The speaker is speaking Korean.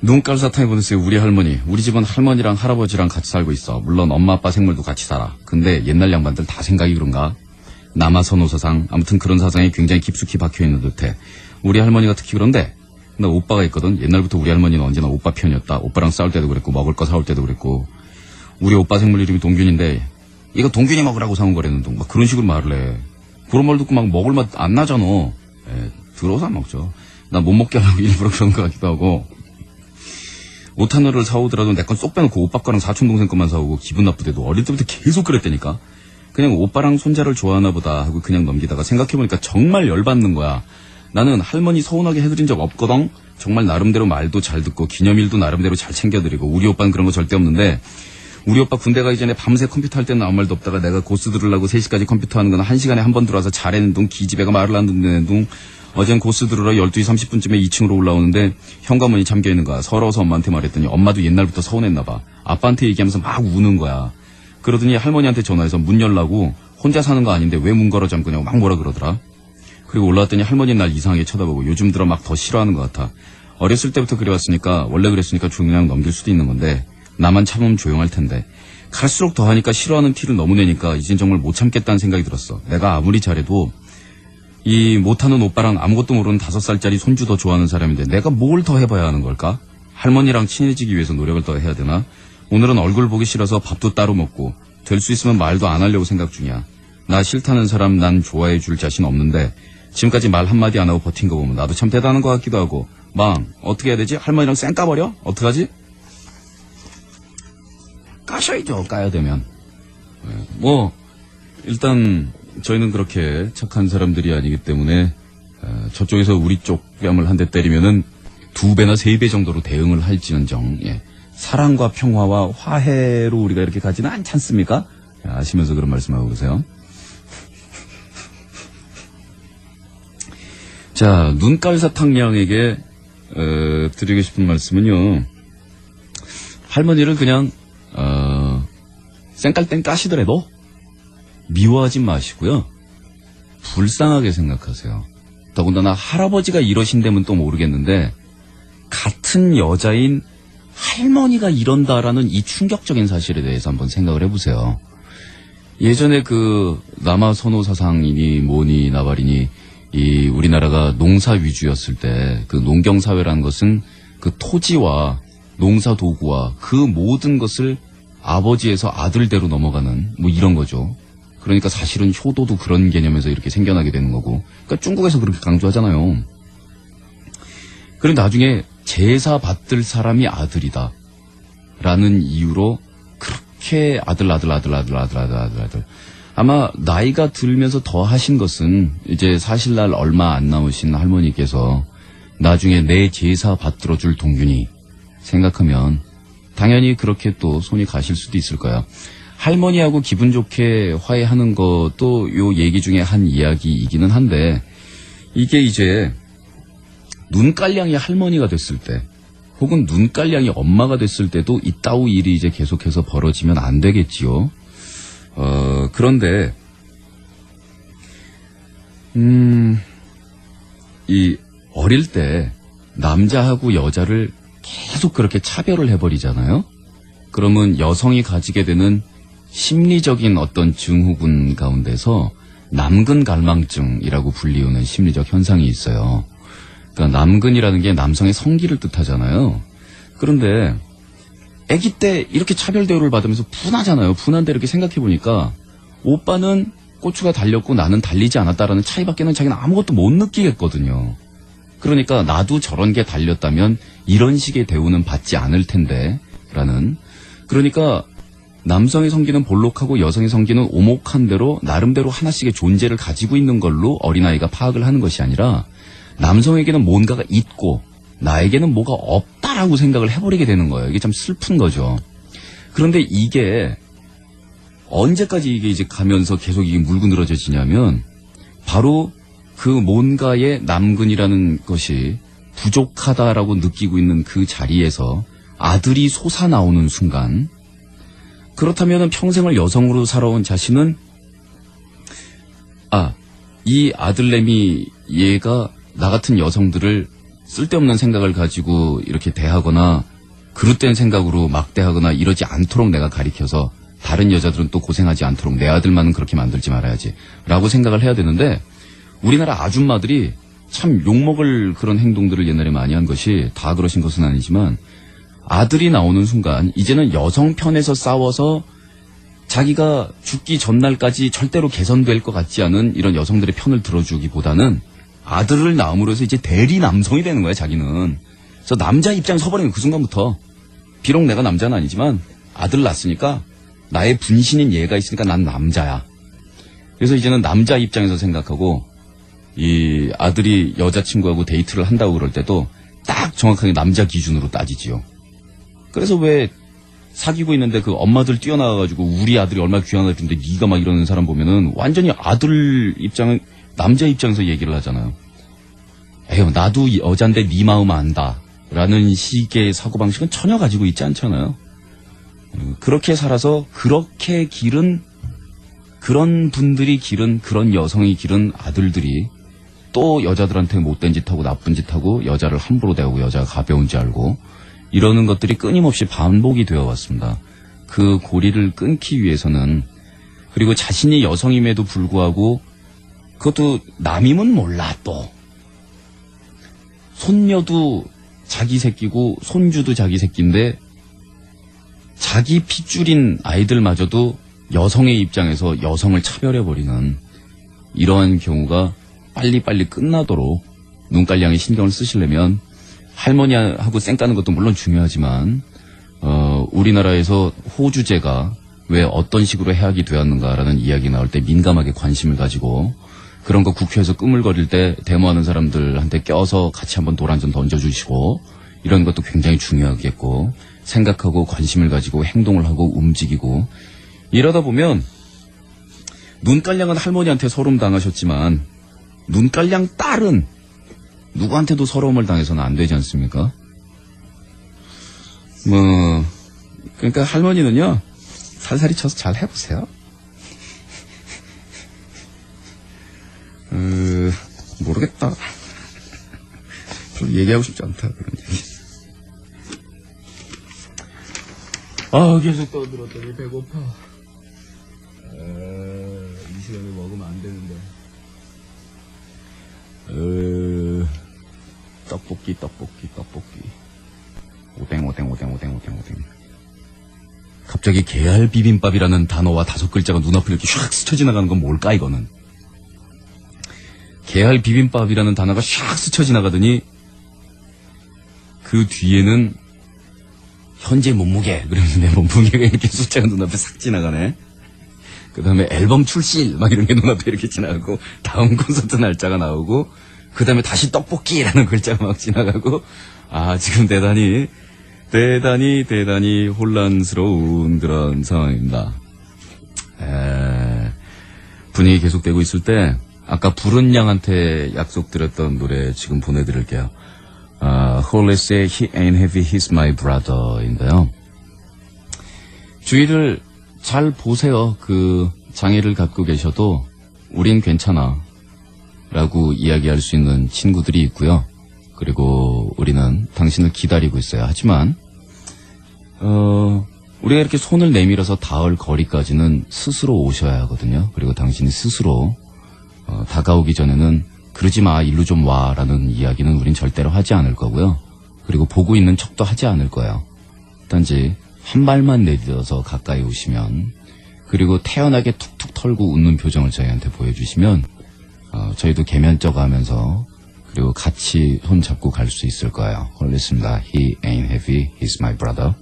눈깔 사탕이 보냈어요. 우리 할머니. 우리 집은 할머니랑 할아버지랑 같이 살고 있어. 물론 엄마 아빠 생물도 같이 살아. 근데 옛날 양반들 다 생각이 그런가? 남아선호 사상. 아무튼 그런 사상이 굉장히 깊숙이 박혀있는 듯해. 우리 할머니가 특히 그런데 나 오빠가 있거든. 옛날부터 우리 할머니는 언제나 오빠 편이었다. 오빠랑 싸울 때도 그랬고 먹을 거 사올 때도 그랬고 우리 오빠 생물 이름이 동균인데 이거 동균이 먹으라고 사온 거라는 막 그런 식으로 말을 해. 그런 말 듣고 막 먹을 맛 안 나잖아. 에, 들어서 안 먹죠. 나 못 먹게 하려고 일부러 그런 것 같기도 하고 옷 하나를 사오더라도 내 건 쏙 빼놓고 오빠 거랑 사촌 동생 것만 사오고 기분 나쁘대도 어릴 때부터 계속 그랬다니까. 그냥 오빠랑 손자를 좋아하나 보다 하고 그냥 넘기다가 생각해보니까 정말 열받는 거야. 나는 할머니 서운하게 해드린 적 없거든. 정말 나름대로 말도 잘 듣고 기념일도 나름대로 잘 챙겨드리고 우리 오빠는 그런 거 절대 없는데 우리 오빠 군대 가기 전에 밤새 컴퓨터 할 때는 아무 말도 없다가 내가 고스 들으려고 3시까지 컴퓨터 하는 건 1시간에 한 번 들어와서 잘해는 둥 기집애가 말을 안 듣는 둥 어젠 고스 들으러 12시 30분쯤에 2층으로 올라오는데 현관문이 잠겨 있는 거야. 서러워서 엄마한테 말했더니 엄마도 옛날부터 서운했나 봐. 아빠한테 얘기하면서 막 우는 거야. 그러더니 할머니한테 전화해서 문 열라고 혼자 사는 거 아닌데 왜 문 걸어 잠그냐고 막 뭐라 그러더라. 그리고 올라왔더니 할머니 날 이상하게 쳐다보고 요즘 들어 막 더 싫어하는 것 같아. 어렸을 때부터 그래왔으니까 원래 그랬으니까 그냥 넘길 수도 있는 건데 나만 참으면 조용할 텐데. 갈수록 더하니까 싫어하는 티를 너무 내니까 이젠 정말 못 참겠다는 생각이 들었어. 내가 아무리 잘해도 이 못하는 오빠랑 아무것도 모르는 다섯 살짜리 손주 더 좋아하는 사람인데 내가 뭘 더 해봐야 하는 걸까? 할머니랑 친해지기 위해서 노력을 더 해야 되나? 오늘은 얼굴 보기 싫어서 밥도 따로 먹고 될 수 있으면 말도 안 하려고 생각 중이야. 나 싫다는 사람 난 좋아해 줄 자신 없는데 지금까지 말 한마디 안 하고 버틴 거 보면 나도 참 대단한 것 같기도 하고 망 어떻게 해야 되지? 할머니랑 쌩 까버려? 어떡하지? 까셔야죠 까야 되면 네, 뭐 일단 저희는 그렇게 착한 사람들이 아니기 때문에 어, 저쪽에서 우리 쪽 뺨을 한 대 때리면은 두 배나 세 배 정도로 대응을 할지언정 예. 사랑과 평화와 화해로 우리가 이렇게 가지는 않지 않습니까? 예, 아시면서 그런 말씀하고 계세요. 자, 눈깔 사탕 양에게 어, 드리고 싶은 말씀은요. 할머니를 그냥 어, 쌩깔땡 까시더라도 미워하지 마시고요. 불쌍하게 생각하세요. 더군다나 할아버지가 이러신다면 또 모르겠는데 같은 여자인 할머니가 이런다라는 이 충격적인 사실에 대해서 한번 생각을 해보세요. 예전에 그 남아 선호 사상이니 뭐니 나발이니 이 우리나라가 농사 위주였을 때 그 농경 사회라는 것은 그 토지와 농사 도구와 그 모든 것을 아버지에서 아들대로 넘어가는 뭐 이런 거죠. 그러니까 사실은 효도도 그런 개념에서 이렇게 생겨나게 되는 거고. 그러니까 중국에서 그렇게 강조하잖아요. 그런데 나중에 제사 받들 사람이 아들이다. 라는 이유로 그렇게 아들, 아들, 아들, 아들, 아들, 아들, 아들, 아들. 아마 나이가 들면서 더 하신 것은 이제 사실날 얼마 안 남으신 할머니께서 나중에 내 제사 받들어 줄 동균이 생각하면 당연히 그렇게 또 손이 가실 수도 있을 거야. 할머니하고 기분 좋게 화해하는 것도 요 얘기 중에 한 이야기이기는 한데 이게 이제 눈깔량이 할머니가 됐을 때 혹은 눈깔량이 엄마가 됐을 때도 이따우 일이 이제 계속해서 벌어지면 안 되겠지요. 어, 그런데, 음, 이, 어릴 때, 남자하고 여자를 계속 그렇게 차별을 해버리잖아요? 그러면 여성이 가지게 되는 심리적인 어떤 증후군 가운데서 남근 갈망증이라고 불리우는 심리적 현상이 있어요. 그러니까 남근이라는 게 남성의 성기를 뜻하잖아요. 그런데 아기 때 이렇게 차별 대우를 받으면서 분하잖아요. 분한데 이렇게 생각해 보니까 오빠는 고추가 달렸고 나는 달리지 않았다라는 차이밖에는 자기는 아무것도 못 느끼겠거든요. 그러니까 나도 저런 게 달렸다면 이런 식의 대우는 받지 않을 텐데 라는 그러니까 남성의 성기는 볼록하고 여성의 성기는 오목한 대로 나름대로 하나씩의 존재를 가지고 있는 걸로 어린아이가 파악을 하는 것이 아니라 남성에게는 뭔가가 있고 나에게는 뭐가 없다라고 생각을 해버리게 되는 거예요. 이게 참 슬픈 거죠. 그런데 이게 언제까지 이게 이제 가면서 계속 이게 물고 늘어져지냐면 바로 그 뭔가의 남근이라는 것이 부족하다라고 느끼고 있는 그 자리에서 아들이 솟아나오는 순간 그렇다면 평생을 여성으로 살아온 자신은 아, 이 아들내미 얘가 나 같은 여성들을 쓸데없는 생각을 가지고 이렇게 대하거나 그릇된 생각으로 막대하거나 이러지 않도록 내가 가리켜서 다른 여자들은 또 고생하지 않도록 내 아들만은 그렇게 만들지 말아야지 라고 생각을 해야 되는데 우리나라 아줌마들이 참 욕먹을 그런 행동들을 옛날에 많이 한 것이 다 그러신 것은 아니지만 아들이 나오는 순간 이제는 여성 편에서 싸워서 자기가 죽기 전날까지 절대로 개선될 것 같지 않은 이런 여성들의 편을 들어주기보다는 아들을 낳음으로 해서 이제 대리 남성이 되는 거야 자기는 그래서 남자 입장에 서버리는 그 순간부터 비록 내가 남자는 아니지만 아들 낳았으니까 나의 분신인 얘가 있으니까 난 남자야 그래서 이제는 남자 입장에서 생각하고 이 아들이 여자친구하고 데이트를 한다고 그럴 때도 딱 정확하게 남자 기준으로 따지지요. 그래서 왜 사귀고 있는데 그 엄마들 뛰어나와가지고 우리 아들이 얼마나 귀한 아들인데 네가 막 이러는 사람 보면은 완전히 아들 입장은 남자 입장에서 얘기를 하잖아요. 에휴 나도 여잔데 네 마음 안다. 라는 식의 사고방식은 전혀 가지고 있지 않잖아요. 음, 그렇게 살아서 그렇게 기른 그런 분들이 기른 그런 여성이 기른 아들들이 또 여자들한테 못된 짓 하고 나쁜 짓 하고 여자를 함부로 대하고 여자가 가벼운지 알고 이러는 것들이 끊임없이 반복이 되어 왔습니다. 그 고리를 끊기 위해서는 그리고 자신이 여성임에도 불구하고 그것도 남임은 몰라 또 손녀도 자기 새끼고 손주도 자기 새끼인데 자기 핏줄인 아이들마저도 여성의 입장에서 여성을 차별해버리는 이러한 경우가 빨리빨리 끝나도록 눈깔량에 신경을 쓰시려면 할머니하고 쌩 까는 것도 물론 중요하지만 어, 우리나라에서 호주제가 왜 어떤 식으로 해악이 되었는가라는 이야기 나올 때 민감하게 관심을 가지고 그런 거 국회에서 꾸물거릴 때 데모하는 사람들한테 껴서 같이 한번 돌 한 점 던져주시고 이런 것도 굉장히 중요하겠고 생각하고 관심을 가지고 행동을 하고 움직이고 이러다 보면 눈깔량은 할머니한테 서름 당하셨지만 눈깔량 딸은 누구한테도 서러움을 당해서는 안 되지 않습니까? 뭐 그러니까 할머니는요 살살이 쳐서 잘 해보세요. 어, 모르겠다. 별로 얘기하고 싶지 않다 그런 얘기. 아 계속 떠들었더니 배고파. 이 시간에 먹으면 안 되는데. 어, 떡볶이, 떡볶이, 떡볶이. 오뎅, 오뎅, 오뎅, 오뎅, 오뎅, 오뎅. 갑자기 계알 비빔밥이라는 단어와 다섯 글자가 눈앞에 이렇게 샥 스쳐 지나가는 건 뭘까, 이거는? 계알 비빔밥이라는 단어가 샥 스쳐 지나가더니 그 뒤에는 현재 몸무게 그러면 내 몸무게가 이렇게 숫자가 눈앞에 싹 지나가네. 그 다음에 앨범 출시 막 이런 게 눈앞에 이렇게 지나가고 다음 콘서트 날짜가 나오고 그 다음에 다시 떡볶이라는 글자가 막 지나가고 아 지금 대단히 대단히 대단히 혼란스러운 그런 상황입니다. 에, 분위기 계속되고 있을 때 아까 부른 양한테 약속드렸던 노래 지금 보내드릴게요. 아, 홀레스의 He Ain't Heavy, He's My Brother인데요. 주의를 잘 보세요. 그 장애를 갖고 계셔도 우린 괜찮아. 라고 이야기할 수 있는 친구들이 있고요. 그리고 우리는 당신을 기다리고 있어요. 하지만, 어, 우리가 이렇게 손을 내밀어서 닿을 거리까지는 스스로 오셔야 하거든요. 그리고 당신이 스스로 어, 다가오기 전에는 그러지 마, 일로 좀 와, 라는 이야기는 우린 절대로 하지 않을 거고요. 그리고 보고 있는 척도 하지 않을 거예요. 단지 한 발만 내딛어서 가까이 오시면, 그리고 태연하게 툭툭 털고 웃는 표정을 저희한테 보여주시면, 어, 저희도 개면쩍 하면서, 그리고 같이 손 잡고 갈 수 있을 거예요. 홀렸습니다. He ain't heavy, he's my brother.